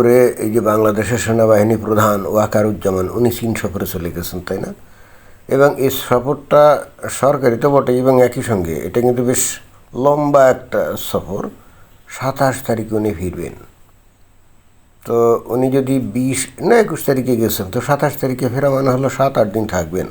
করে এই যে বাংলাদেশের সেনাবাহিনী প্রধান ওয়াকারুজ্জামান, উনি চীন সফরে চলে গেছেন, তাই না? এবং এই সফরটা সরকারি তো বটে এবং একই সঙ্গে, এটা কিন্তু বেশ লম্বা একটা সফর। সাতাশ তারিখে উনি ফিরবেন। তো উনি যদি বিশ, না, একুশ তারিখে গেছেন, তো সাতাশ তারিখে ফেরা মানে হলো সাত আট দিন থাকবেন।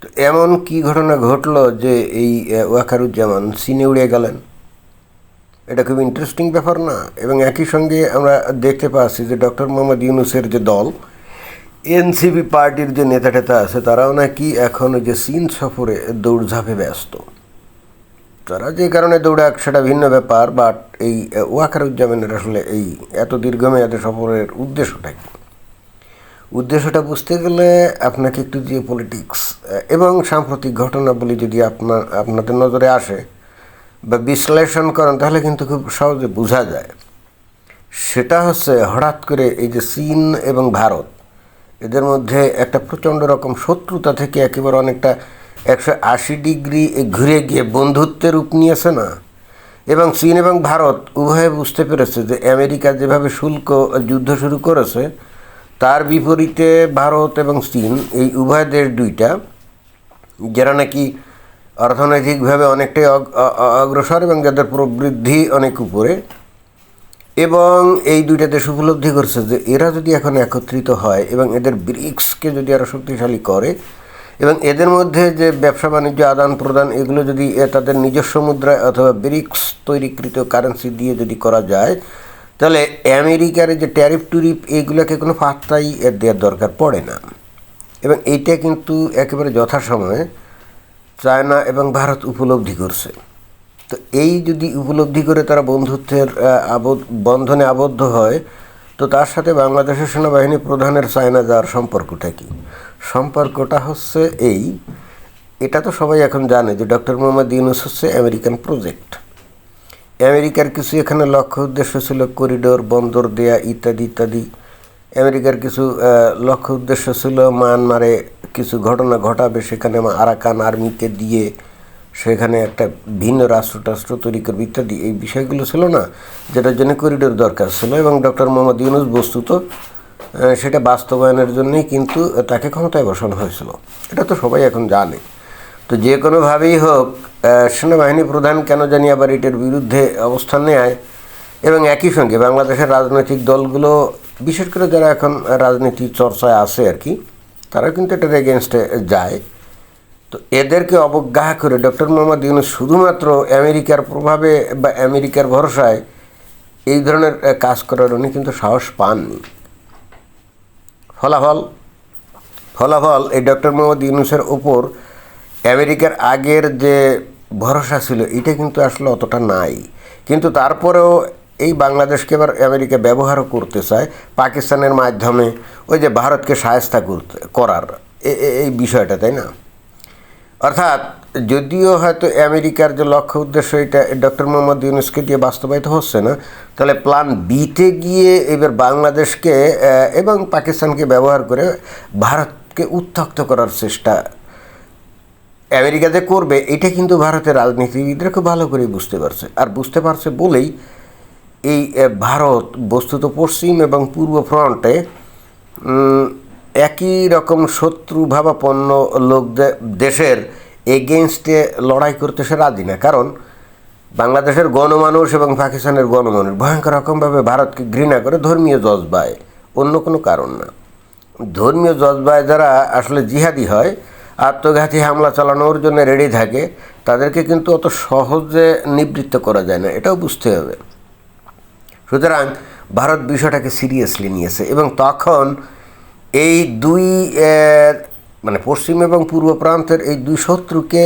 তো এমন কি ঘটনা ঘটলো যে এই ওয়াকারুজ্জামান চীনে উড়ে গেলেন? এটা খুব ইন্টারেস্টিং ব্যাপার না। এবং একই সঙ্গে আমরা দেখতে পাচ্ছি যে ডক্টর মোহাম্মদ ইউনুসের যে দল এনসিপি পার্টির যে নেতা টেতা আছে তারাও নাকি এখন যে চীন সফরে দৌড়ঝাঁপে ব্যস্ত। তারা যে কারণে দৌড়াক সেটা ভিন্ন ব্যাপার বাট এই আহ, ওয়াকারুজ্জামানের আসলে এই এত দীর্ঘমেয়াদে সফরের উদ্দেশ্যটা কি? উদ্দেশ্যটা বুঝতে গেলে আপনাকে একটু যে পলিটিক্স এবং সাম্প্রতিক ঘটনাবলী যদি আপনার আপনাদের নজরে আসে বা বিশ্লেষণ করেন, তাহলে কিন্তু খুব সহজে বোঝা যায়। সেটা হচ্ছে হঠাৎ করে এই যে চীন এবং ভারত, এদের মধ্যে একটা প্রচণ্ড রকম শত্রুতা থেকে একেবারে অনেকটা একশো আশি ডিগ্রি ঘুরে গিয়ে বন্ধুত্বের রূপ নিয়েছে না? এবং চীন এবং ভারত উভয়ে বুঝতে পেরেছে যে আমেরিকা যেভাবে শুল্ক যুদ্ধ শুরু করেছে, তার বিপরীতে ভারত এবং চীন, এই উভয় দেশ দুইটা, যারা নাকি অর্থনৈতিকভাবে অনেকটাই অগ্রসর এবং যাদের প্রবৃদ্ধি অনেক উপরে। এবং এই দুইটা দেশ উপলব্ধি করছে যে এরা যদি এখন একত্রিত হয় এবং এদের ব্রিক্সকে যদি আরও শক্তিশালী করে এবং এদের মধ্যে যে ব্যবসা বাণিজ্য, আদান প্রদান, এগুলো যদি তাদের নিজস্ব মুদ্রায় অথবা ব্রিক্স তৈরিকৃত কারেন্সি দিয়ে যদি করা যায়, তাহলে আমেরিকার যে ট্যারিফ টুরিফ এইগুলোকে কোনো পাত্তাই দেওয়ার দরকার পড়ে না। এবং এইটা কিন্তু একেবারে যথাসময়ে চায়না এবং ভারত উপলব্ধি করছে। তো এই যদি উপলব্ধি করে তারা বন্ধুত্বের বন্ধনে আবদ্ধ হয়, তো তার সাথে বাংলাদেশের সেনাবাহিনী প্রধানের চায়না যাওয়ার সম্পর্কটা কি? সম্পর্কটা হচ্ছে এই, এটা তো সবাই এখন জানে যে ডক্টর মোহাম্মদ ইউনুস হচ্ছে আমেরিকান প্রজেক্ট। আমেরিকার কিছু এখানে লক্ষ্য উদ্দেশ্য ছিল করিডোর, বন্দর দেয়া ইত্যাদি ইত্যাদি। আমেরিকার কিছু লক্ষ্য উদ্দেশ্য ছিল মায়ানমারে কিছু ঘটনা ঘটাবে, সেখানে আরাকান আর্মিকে দিয়ে সেখানে একটা ভিন্ন রাষ্ট্র টাষ্ট্র তৈরি করবে ইত্যাদি। এই বিষয়গুলো ছিল না, যেটার জন্য করিডোর দরকার ছিল এবং ডক্টর মোহাম্মদ ইউনুস বস্তুত সেটা বাস্তবায়নের জন্যই কিন্তু তাকে ক্ষমতায় বসানো হয়েছিল। এটা তো সবাই এখন জানে। তো যে কোনোভাবেই হোক সেনাবাহিনী প্রধান কেন জানি আবার এটার বিরুদ্ধে অবস্থান নেয়, এবং একই সঙ্গে বাংলাদেশের রাজনৈতিক দলগুলো বিশেষ করে যারা এখন রাজনীতি চর্চায় আছে আর কি তারা কিন্তু এটার এগেনস্টে যায়। তো এদেরকে অবজ্ঞা করে ডক্টর মোহাম্মদ ইউনুস শুধুমাত্র আমেরিকার প্রভাবে বা আমেরিকার ভরসায় এই ধরনের কাজ করার উনি কিন্তু সাহস পাননি। ফলাফল ফলাফল এই ডক্টর মোহাম্মদ ইউনুসের ওপর আমেরিকার আগের যে ভরসা ছিল, এটা কিন্তু আসলে অতটা নাই। কিন্তু তারপরেও এই বাংলাদেশকে এবার আমেরিকা ব্যবহারও করতে চায় পাকিস্তানের মাধ্যমে। ওই যে ভারতকে সায়স্তা করতে, করার। এই বিষয়টা, তাই না? অর্থাৎ যদিও হয়তো আমেরিকার যে লক্ষ্য উদ্দেশ্য এটা, ডক্টর মোহাম্মদ ইউনুসকে দিয়ে বাস্তবায়িত হচ্ছে না, তাহলে প্ল্যান বিতে গিয়ে এবার বাংলাদেশকে এবং পাকিস্তানকে ব্যবহার করে ভারতকে উত্তক্ত করার চেষ্টা আমেরিকা যে করবে, এটা কিন্তু ভারতের রাজনীতিবিদরা খুব ভালো করে বুঝতে পারছে। আর বুঝতে পারছে বলেই এই ভারত, বস্তুত পশ্চিম এবং পূর্ব ফ্রন্টে একই রকম শত্রুভাবাপন্ন লোক দেশের এগেনস্টে লড়াই করতে সে রাজি না। কারণ বাংলাদেশের গণমানুষ এবং পাকিস্তানের গণমানুষ ভয়ঙ্কর রকমভাবে ভারতকে ঘৃণা করে ধর্মীয় জজবায়। অন্য কোনো কারণ না। ধর্মীয় জজবায় যারা আসলে জিহাদি হয়, আত্মঘাতী হামলা চালানোর জন্য রেডি থাকে, তাদেরকে কিন্তু অত সহজে নিবৃত্ত করা যায় না। এটাও বুঝতে হবে। সুতরাং ভারত বিষয়টাকে সিরিয়াসলি নিয়েছে এবং তখন এই দুই মানে পশ্চিম এবং পূর্ব প্রান্তের এই দুই শত্রুকে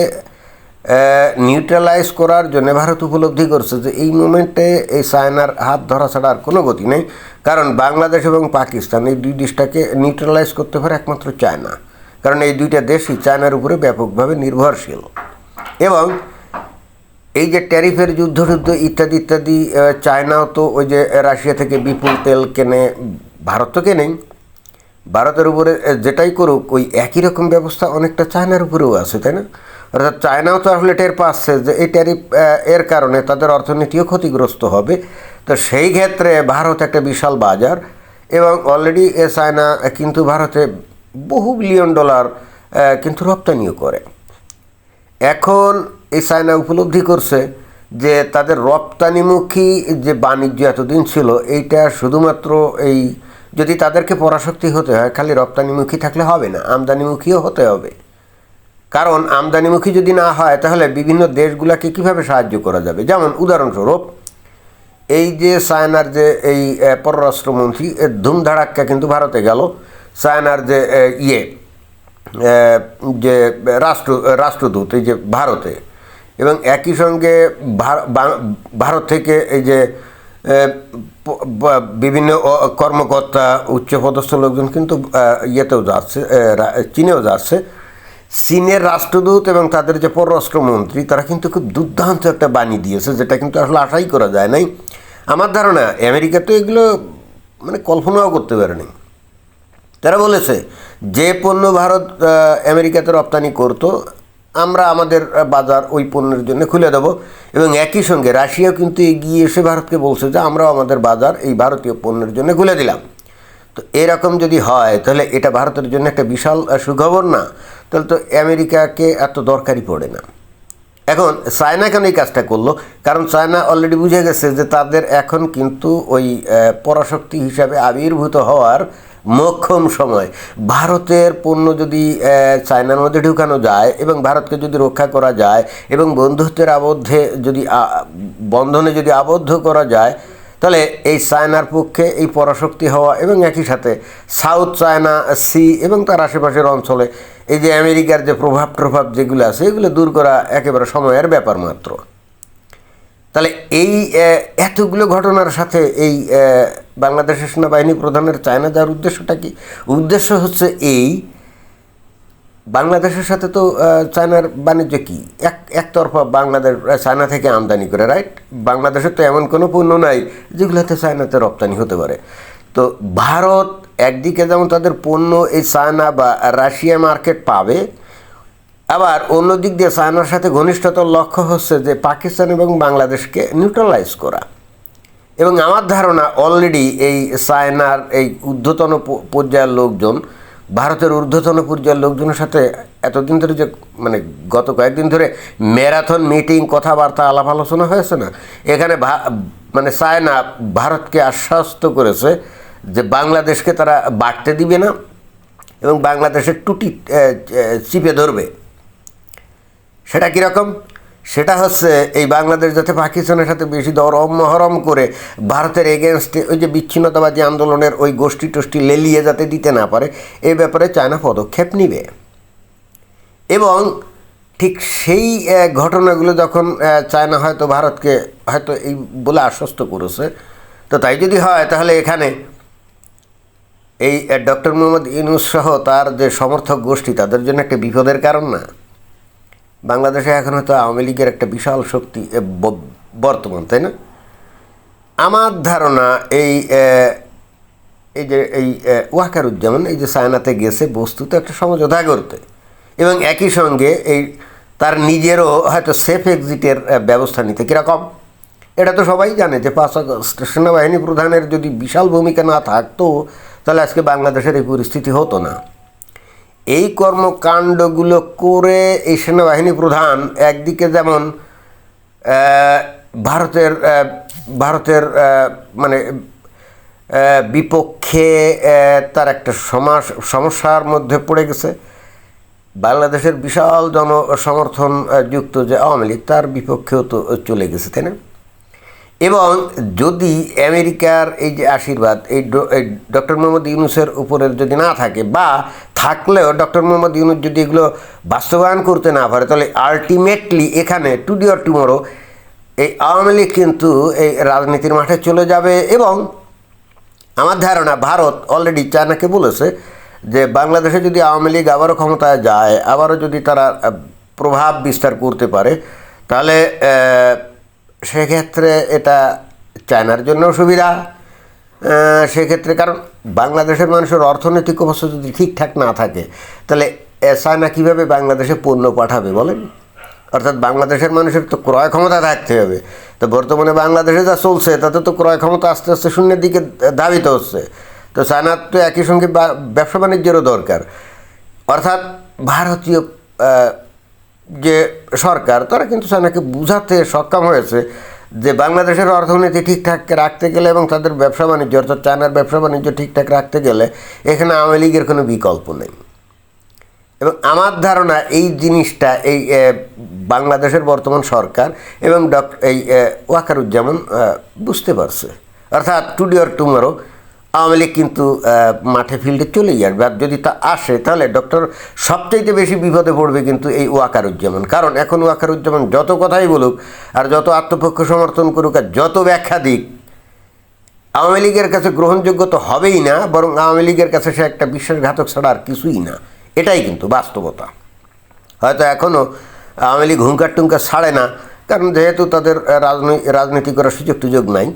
নিউট্রালাইজ করার জন্য ভারত উপলব্ধি করছে যে এই মুমেন্টে এই চায়নার হাত ধরা ছাড়া আর কোনো গতি নেই। কারণ বাংলাদেশ এবং পাকিস্তান এই দুই দেশটাকে নিউট্রালাইজ করতে পারে একমাত্র চায়না। কারণ এই দুইটা দেশই চায়নার উপরে ব্যাপকভাবে নির্ভরশীল। এবং এই যে ট্যারিফের যুদ্ধ টুদ্ধ ইত্যাদি ইত্যাদি চায়নাও তো ওই যে রাশিয়া থেকে বিপুল তেল কেনে, ভারত তো কেনেই। ভারতের উপরে যেটাই করুক, ওই একই রকম ব্যবস্থা অনেকটা চায়নার উপরেও আছে, তাই না? অর্থাৎ চায়নাও তো আসলে টের পাচ্ছে যে এই ট্যারিফ এর কারণে তাদের অর্থনীতিও ক্ষতিগ্রস্ত হবে। তো সেই ক্ষেত্রে ভারত একটা বিশাল বাজার এবং অলরেডি এ, চায়না কিন্তু ভারতে বহু বিলিয়ন ডলার কিন্তু রপ্তানিও করে। এখন এই চায়না উপলব্ধি করছে যে তাদের রপ্তানিমুখী যে বাণিজ্য এতদিন ছিল, এইটা শুধুমাত্র এই যদি তাদেরকে পরাশক্তি হতে হয়, খালি রপ্তানিমুখী থাকলে হবে না, আমদানিমুখীও হতে হবে। কারণ আমদানিমুখী যদি না হয়, তাহলে বিভিন্ন দেশগুলোকে কীভাবে সাহায্য করা যাবে? যেমন উদাহরণস্বরূপ, এই যে চায়নার যে এই পররাষ্ট্রমন্ত্রী, এ, ধুমধাড়াক্কা কিন্তু ভারতে গেল। চায়নার যে ইয়ে যে রাষ্ট্র, রাষ্ট্রদূত, এই যে ভারতে এবং একই সঙ্গে ভারত থেকে এই যে বিভিন্ন কর্মকর্তা উচ্চপদস্থ লোকজন কিন্তু ইয়েতেও যাচ্ছে চীনেও যাচ্ছে। চীনের রাষ্ট্রদূত এবং তাদের যে পররাষ্ট্রমন্ত্রী তারা কিন্তু খুব দুর্দান্ত একটা বাণী দিয়েছে, যেটা কিন্তু আসলে আশাই করা যায় নাই। আমার ধারণা, আমেরিকা তো এগুলো মানে কল্পনাও করতে পারেনি। তারা বলেছে, যে পণ্য ভারত আমেরিকাতে রপ্তানি করতো আমরা আমাদের বাজার ওই পণ্যের জন্য খুলে দেবো। এবং একই সঙ্গে রাশিয়াও কিন্তু এগিয়ে এসে ভারতকে বলছে যে, আমরাও আমাদের বাজার এই ভারতীয় পণ্যের জন্য খুলে দিলাম। তো এরকম যদি হয়, তাহলে এটা ভারতের জন্য একটা বিশাল সুখবর না? তাহলে তো আমেরিকাকে এত দরকারই পড়ে না। এখন চায়না কেন এই কাজটা করল? কারণ চায়না অলরেডি বুঝে গেছে যে তাদের এখন কিন্তু ওই পরাশক্তি হিসাবে আবির্ভূত হওয়ার মোক্ষম সময়। ভারতের পণ্য যদি চায়নার মধ্যে ঢুকানো যায় এবং ভারতকে যদি রক্ষা করা যায় এবং বন্ধুত্বের আবদ্ধে যদি বন্ধনে যদি আবদ্ধ করা যায়, তাহলে এই চায়নার পক্ষে এই পরাশক্তি হওয়া এবং একই সাথে সাউথ চায়না, সি এবং তার আশেপাশের অঞ্চলে এই যে আমেরিকার যে প্রভাব প্রভাব যেগুলো আছে, এগুলো দূর করা একেবারে সময়ের ব্যাপার মাত্র। তাহলে এই এতগুলো ঘটনার সাথে এই বাংলাদেশের সেনাবাহিনী প্রধানের চায়না যাওয়ার উদ্দেশ্যটা কি? উদ্দেশ্য হচ্ছে এই, বাংলাদেশের সাথে তো চায়নার বাণিজ্য কি? এক, একতরফা বাংলাদেশ চায়না থেকে আমদানি করে, রাইট? বাংলাদেশের তো এমন কোনো পণ্য নাই যেগুলোতে চায়নাতে রপ্তানি হতে পারে। তো ভারত একদিকে যেমন তাদের পণ্য এই চায়না বা রাশিয়া মার্কেট পাবে আবার অন্য দিক দিয়ে চায়নার সাথে ঘনিষ্ঠতার লক্ষ্য হচ্ছে যে পাকিস্তান এবং বাংলাদেশকে নিউট্রালাইজ করা। এবং আমার ধারণা অলরেডি এই চায়নার এই ঊর্ধ্বতন পর্যায়ের লোকজন, ভারতের ঊর্ধ্বতন পর্যায়ের লোকজনের সাথে এতদিন ধরে যে মানে গত কয়েকদিন ধরে ম্যারাথন মিটিং কথাবার্তা, আলাপ আলোচনা হয়েছে না? এখানে মানে চায়না ভারতকে আশ্বস্ত করেছে যে বাংলাদেশকে তারা বাড়তে দিবে না এবং বাংলাদেশের টুটি চিপে ধরবে। সেটা কীরকম সেটা হচ্ছে এই বাংলাদেশ যাতে পাকিস্তানের সাথে বেশি দরম মহরম করে ভারতের এগেনস্টে ওই যে বিচ্ছিন্নতাবাদী আন্দোলনের ওই গোষ্ঠী টোষ্ঠী লেলিয়ে যাতে দিতে না পারে, এ ব্যাপারে চায়না পদক্ষেপ নিবে। এবং ঠিক সেই ঘটনাগুলো যখন চায়না হয়তো ভারতকে হয়তো এই বলে আশ্বস্ত করেছে, তো তাই যদি হয় তাহলে এখানে এই ডক্টর মোহাম্মদ ইউনুস সহ তার যে সমর্থক গোষ্ঠী তাদের জন্য একটা বিপদের কারণ না। বাংলাদেশে এখন হয়তো আওয়ামী লীগের একটা বিশাল শক্তি বর্তমান, তাই না? আমার ধারণা এই এই যে, এই ওয়াকারুজ্জামান, এই যে সায়নাতে গেছে বস্তুত একটা সমঝোতা করতে। এবং একই সঙ্গে এই, তার নিজেরও হয়তো সেফ এক্সিটের ব্যবস্থা নিতে কীরকম? এটা তো সবাই জানে যে পাঁচ সেনাবাহিনী প্রধানের যদি বিশাল ভূমিকা না থাকতো, তাহলে আজকে বাংলাদেশের এই পরিস্থিতি হতো না। এই কর্মকাণ্ডগুলো করে এই সেনাবাহিনী প্রধান একদিকে যেমন ভারতের ভারতের মানে বিপক্ষে তার একটা সমাস, সমস্যার মধ্যে পড়ে গেছে। বাংলাদেশের বিশাল জন সমর্থন যুক্ত যে আওয়ামী লীগ, তার বিপক্ষেও তো চলে গেছে, তাই না? এবং যদি আমেরিকার এই যে আশীর্বাদ, এই ডক্টর মোহাম্মদ ইউনুসের উপরের যদি না থাকে বা থাকলেও ডক্টর মোহাম্মদ ইউনুস যদি এগুলো বাস্তবায়ন করতে না পারে, তাহলে আলটিমেটলি এখানে টুডি অর টুমোরো এই আওয়ামী লীগ কিন্তু এই রাজনীতির মাঠে চলে যাবে এবং আমার ধারণা ভারত অলরেডি চায়নাকে বলেছে যে বাংলাদেশে যদি আওয়ামী লীগ আবারও ক্ষমতায় যায়, আবারও যদি তারা প্রভাব বিস্তার করতে পারে, তাহলে সেক্ষেত্রে এটা চায়নার জন্য সুবিধা সেক্ষেত্রে কারণ বাংলাদেশের মানুষের অর্থনৈতিক অবস্থা যদি ঠিকঠাক না থাকে, তাহলে চায়না কীভাবে বাংলাদেশে পণ্য পাঠাবে বলেন? অর্থাৎ বাংলাদেশের মানুষের তো ক্রয় ক্ষমতা থাকতে হবে। তো বর্তমানে বাংলাদেশে যা চলছে, তাতে তো ক্রয় ক্ষমতা আস্তে আস্তে শূন্যের দিকে ধাবিত হচ্ছে। তো চায়নার তো একই সঙ্গে ব্যবসা বাণিজ্যেরও দরকার। অর্থাৎ ভারতীয় যে সরকার, তারা কিন্তু চায়নাকে বুঝাতে সক্ষম হয়েছে যে বাংলাদেশের অর্থনীতি ঠিকঠাক রাখতে গেলে এবং তাদের ব্যবসা বাণিজ্য, অর্থাৎ চায়নার ব্যবসা বাণিজ্য ঠিকঠাক রাখতে গেলে এখানে আওয়ামী লীগের কোনো বিকল্প নেই। এবং আমার ধারণা এই জিনিসটা, এই বাংলাদেশের বর্তমান সরকার এবং ডক্টর, এই ওয়াকারুজ্জামান বুঝতে পারছে। অর্থাৎ today or tomorrow Awami League কিন্তু মাঠে ফিল্ডে চলেই আসবে। আর যদি তা আসে, তাহলে ডক্টর সবচাইতে বেশি বিপদে পড়বে কিন্তু এই ওয়াকারুজ্জামান। কারণ এখন ওয়াকারুজ্জামান যত কথাই বলুক, আর যত আত্মপক্ষ সমর্থন করুক, আর যত ব্যাখ্যা দিক, আওয়ামী লীগের কাছে গ্রহণযোগ্য তো হবেই না, বরং আওয়ামী লীগের কাছে সে একটা বিশ্বাসঘাতক ছাড়া আর কিছুই না। এটাই কিন্তু বাস্তবতা। হয়তো এখনও আওয়ামী লীগ হুঙ্কার টুঙ্কার ছাড়ে না, কারণ যেহেতু তাদের রাজনৈতিক রাজনীতি করার সুযোগ টুযোগ নাই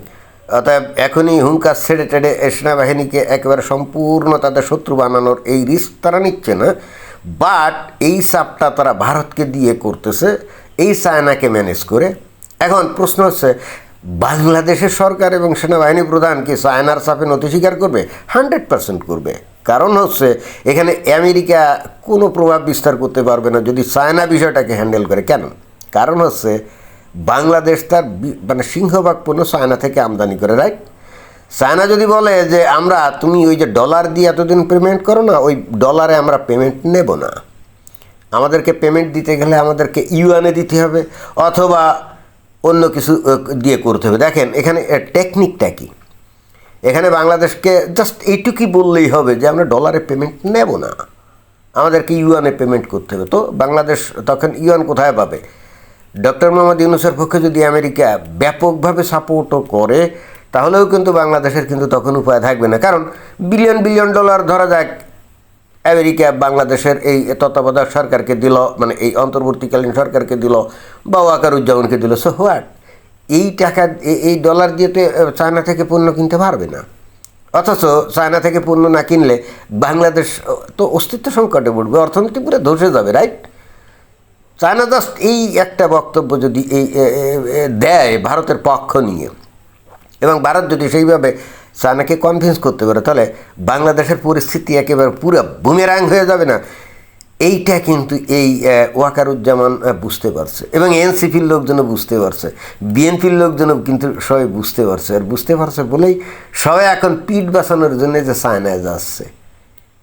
অতএব এখনই হুঙ্কার ছেড়ে টেড়ে সেনাবাহিনীকে একেবারে সম্পূর্ণ তাদের শত্রু বানানোর এই রিস্ক তারা নিচ্ছে না। বাট এই চাপটা তারা ভারতকে দিয়ে করতেছে, এই চায়নাকে ম্যানেজ করে। এখন প্রশ্ন হচ্ছে, বাংলাদেশের সরকার এবং সেনাবাহিনী প্রধান কি চায়নার চাপে নথি স্বীকার করবে? হান্ড্রেড পার্সেন্ট করবে। কারণ হচ্ছে, এখানে আমেরিকা কোনো প্রভাব বিস্তার করতে পারবে না যদি চায়না বিষয়টাকে হ্যান্ডেল করে। কেন? কারণ হচ্ছে বাংলাদেশ তার মানে সিংহভাগ পণ্য চায়না থেকে আমদানি করে রাইট চায়না যদি বলে যে আমরা, তুমি ওই যে ডলার দিয়ে এতদিন পেমেন্ট করো না, ওই ডলারে আমরা পেমেন্ট নেব না। আমাদেরকে পেমেন্ট দিতে গেলে আমাদেরকে ইউএনে দিতে হবে, অথবা অন্য কিছু দিয়ে করতে হবে। দেখেন, এখানে টেকনিকটা কি? এখানে বাংলাদেশকে জাস্ট এইটুকুই বললেই হবে যে আমরা ডলারে পেমেন্ট নেব না। আমাদেরকে ইউএনে পেমেন্ট করতে হবে। তো বাংলাদেশ তখন ইউএন কোথায় পাবে? ডক্টর মোহাম্মদ ইউনুসের পক্ষে যদি আমেরিকা ব্যাপকভাবে সাপোর্টও করে, তাহলেও কিন্তু বাংলাদেশের কিন্তু তখন উপায় থাকবে না। কারণ বিলিয়ন বিলিয়ন ডলার ধরা যাক, আমেরিকা বাংলাদেশের এই তত্ত্বাবধায়ক সরকারকে দিল মানে এই অন্তর্বর্তীকালীন সরকারকে দিল, বা ওয়াকারুজ্জামানকে দিল। সো হোয়াট এই টাকা, এই ডলার দিয়ে তো চায়না থেকে পণ্য কিনতে পারবে না। অথচ চায়না থেকে পণ্য না কিনলে বাংলাদেশ তো অস্তিত্ব সংকটে পড়বে, অর্থনীতি পুরো ধসে যাবে রাইট চায়না জাস্ট এই একটা বক্তব্য যদি এই দেয় ভারতের পক্ষ নিয়ে, এবং ভারত যদি সেইভাবে চায়নাকে কনভিন্স করতে পারে, তাহলে বাংলাদেশের পরিস্থিতি একেবারে পুরো বুমেরাং হয়ে যাবে না। এইটা কিন্তু এই ওয়াকারুজ্জামান বুঝতে পারছে, এবং এনসিপির লোকজনও বুঝতে পারছে, বিএনপির লোকজনও কিন্তু সবাই বুঝতে পারছে, আর বুঝতে পারছে বলেই সবাই এখন পিঠ বাঁচানোর জন্য যে চায়নায় যাচ্ছে।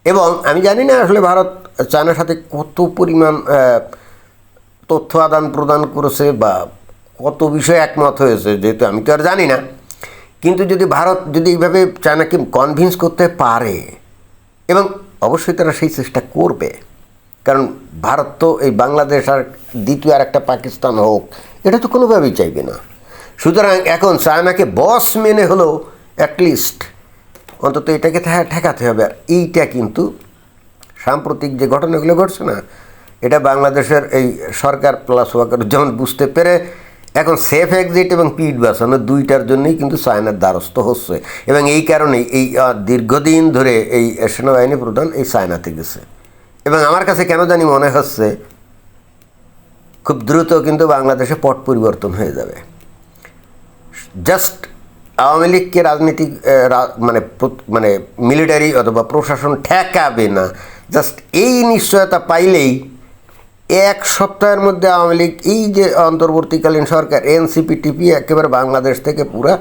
এবং আমি জানি না আসলে ভারত চায়নার সাথে কত পরিমাণ তথ্য আদান প্রদান করেছে বা কত বিষয়ে একমত হয়েছে, যেহেতু আমি তো আর জানি না। কিন্তু যদি ভারত যদি এইভাবে চায়নাকে কনভিন্স করতে পারে, এবং অবশ্যই তারা সেই চেষ্টা করবে। কারণ ভারত তো এই বাংলাদেশ আর দ্বিতীয় আর একটা পাকিস্তান হোক, এটা তো কোনোভাবেই চাইবে না। সুতরাং এখন চায়নাকে বস মেনে হলেও অ্যাটলিস্ট অন্তত এটাকে ঠেকাতে হবে। আর এইটা কিন্তু সাম্প্রতিক যে ঘটনাগুলো ঘটছে না এটা বাংলাদেশের এই সরকার প্লাস ওয়াকার যেমন বুঝতে পেরে এখন সেফ এক্সিট এবং পিট বাঁচানো দুইটার জন্যই কিন্তু চায়নার দ্বারস্থ হচ্ছে। এবং এই কারণেই এই দীর্ঘদিন ধরে এই সেনাবাহিনী প্রধান এই চায়নাতে গেছে। এবং আমার কাছে কেন জানি মনে হচ্ছে, খুব দ্রুত কিন্তু বাংলাদেশে পট পরিবর্তন হয়ে যাবে। জাস্ট আওয়ামী লীগকে রাজনীতিক রা- মানে মানে মিলিটারি অথবা প্রশাসন ঠেকাবে না। জাস্ট এই নিশ্চয়তা পাইলেই এক সপ্তাহের মধ্যে আওয়ামী লীগ, এই যে অন্তর্বর্তীকালীন সরকার এনসিপি টিপি একেবারে বাংলাদেশ থেকে পুরা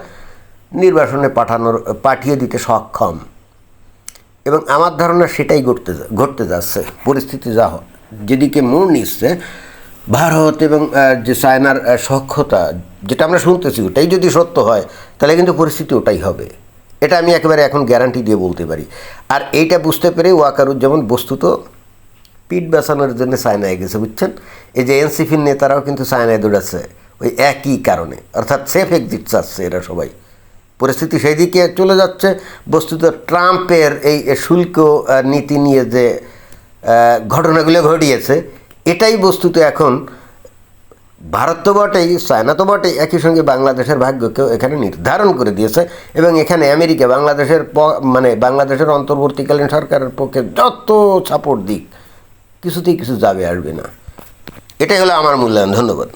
নির্বাসনে পাঠানোর, পাঠিয়ে দিতে সক্ষম। এবং আমার ধারণা সেটাই ঘটতে ঘটতে যাচ্ছে, পরিস্থিতি যা যেদিকে মোড় নিচ্ছে, ভারত এবং যে চায়নার সক্ষতা, যেটা আমরা শুনতেছি, ওটাই যদি সত্য হয়, তাহলে কিন্তু পরিস্থিতি ওটাই হবে। এটা আমি একেবারে এখন গ্যারান্টি দিয়ে বলতে পারি। আর এইটা বুঝতে পেরে ওয়াকারুজ্জামান বস্তুত পিঠ বাঁচানোর জন্য চায়নায় গেছে, বুঝছেন? এই যে এনসিপির নেতারাও কিন্তু চায়নায় দৌড়াচ্ছে, ওই একই কারণে। অর্থাৎ সেফ এক্সিট চাচ্ছে এরা সবাই। পরিস্থিতি সেই দিকে চলে যাচ্ছে। বস্তুত ট্রাম্পের এই শুল্ক নীতি নিয়ে যে ঘটনাগুলো ঘটিয়েছে, এটাই বস্তুত এখন, ভারত তো বটেই চায়না তো বটেই, একই সঙ্গে বাংলাদেশের ভাগ্যকেও এখানে নির্ধারণ করে দিয়েছে এবং এখানে আমেরিকা, বাংলাদেশের মানে বাংলাদেশের অন্তর্বর্তীকালীন সরকারের পক্ষে যত সাপোর্ট দিক কিছুতেই কিছু যাবে আসবে না। এটাই হলো আমার মূল্যায়ন ধন্যবাদ।